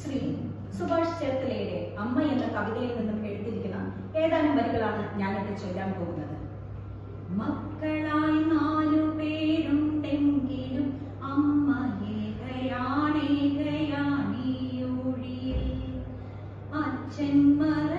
ശ്രീ സുഭാഷ് ചേർത്തലയുടെ അമ്മ എന്ന കവിതയിൽ നിന്നും എടുത്തിരിക്കുന്ന ഏതാനും വരികളാണ് ഞാനിവിടെ ചൊല്ലാൻ പോകുന്നത്. മക്കളായി നാലു പേരുണ്ടെങ്കിലും അമ്മ ഏകയാണേകയാണീയൊഴിയിൽ അച്ഛൻ മറഞ്ഞോരു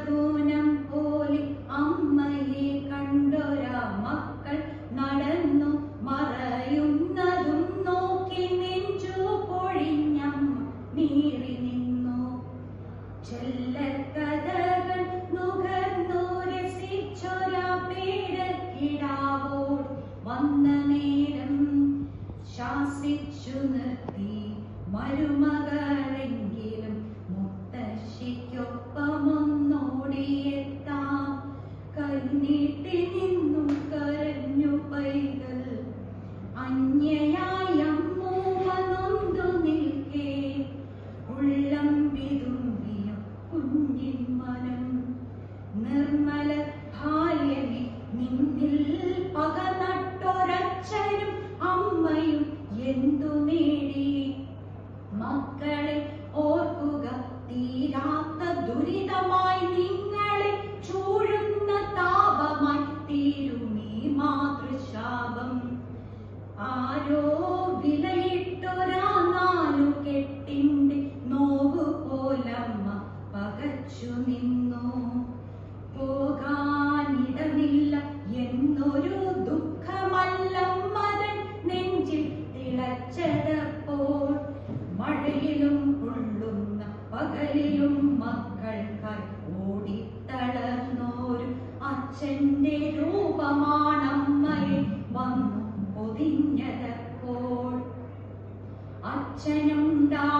ദുശകുനം പോലെ അമ്മയെ കണ്ടൊരാ മക്കൾ നടന്നു മറയുന്നതും നോക്കി നെഞ്ചു പൊഴിഞ്ഞമ്മ നീറി നിന്നു. ചെല്ലക്കഥകൾ നുകർന്നു രസിച്ചൊരാ പേടക്കിടാവോട് വന്ന നേരം ശാസിച്ചു നിർത്തി മരുമകളെങ്കിലും മക്കളെ ഓർക്കുക തീരാത്ത ദുരിതമായി നിങ്ങളെ പകലിലും മക്കൾക്കായി ഓടിത്തളർന്നോരു അച്ഛന്റെ രൂപമാണമ്മയെ വന്നു പൊതിഞ്ഞതപ്പോൾ അച്ഛനുണ്ടായിരുന്നെങ്കിലെന്നായമ്മ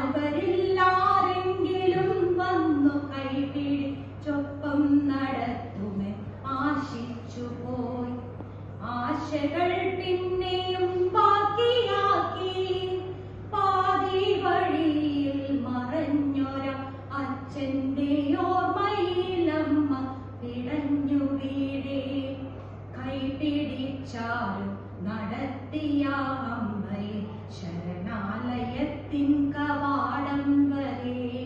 ആൽവരില്ലാരെങ്കിലും വന്നു കൈപിടിച്ചൊപ്പം നടത്തുമേ. ആശിച്ചു പോയി ആശകൾ പിന്നെയും ബാക്കിയാക്കി. പാതി വഴിയിൽ മറഞ്ഞൊര അച്ഛന്റെ ഓർമ്മയിലമ്മ പിടഞ്ഞു വീഴേ. കൈപിടിച്ചാലും നടത്തിയ അമ്മയെ ശരണാലയത്തിൻ കവാടം വരേ